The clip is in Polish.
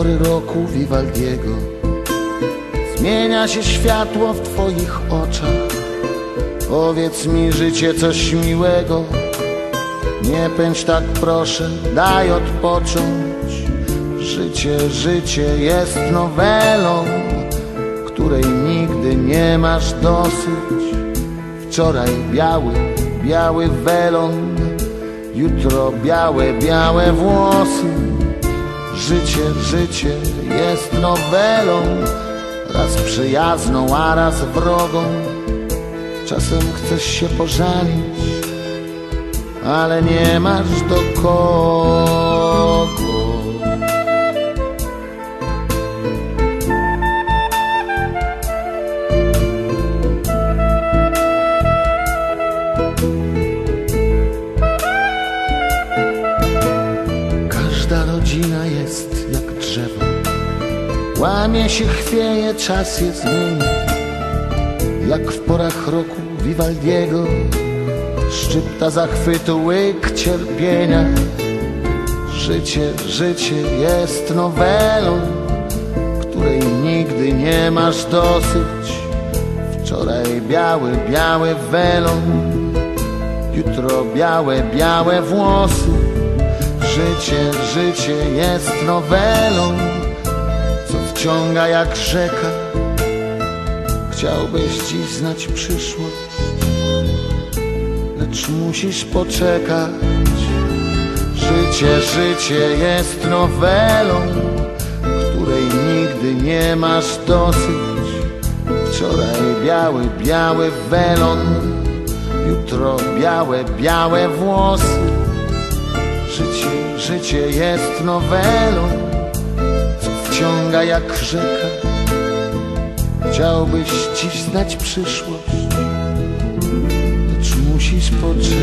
pory roku Vivaldiego. Zmienia się światło w twoich oczach. Powiedz mi życie coś miłego. Nie pędź tak proszę, daj odpocząć. Życie, życie jest nowelą Której nigdy nie masz dosyć. Wczoraj biały, biały welon Jutro białe, białe włosy Życie, życie jest nowelą Raz przyjazną, a raz wrogą. Czasem chcesz się pożalić Ale nie masz do kogo rodzina jest jak drzewo. Łamie się, chwieje, czas je zmienia. Jak w porach roku Vivaldiego Szczypta zachwytu, łyk cierpienia. Życie, życie jest nowelą Której nigdy nie masz dosyć. Wczoraj biały, biały welon Jutro białe, białe włosy Życie, życie jest nowelą Co wciąga jak rzeka. Chciałbyś dziś znać przyszłość Lecz musisz poczekać. Życie, życie jest nowelą Której nigdy nie masz dosyć. Wczoraj biały, biały welon Jutro białe, białe włosy Życie, życie jest nowelą. Wciąga jak rzeka. Chciałbyś dziś znać przyszłość. Lecz musisz poczekać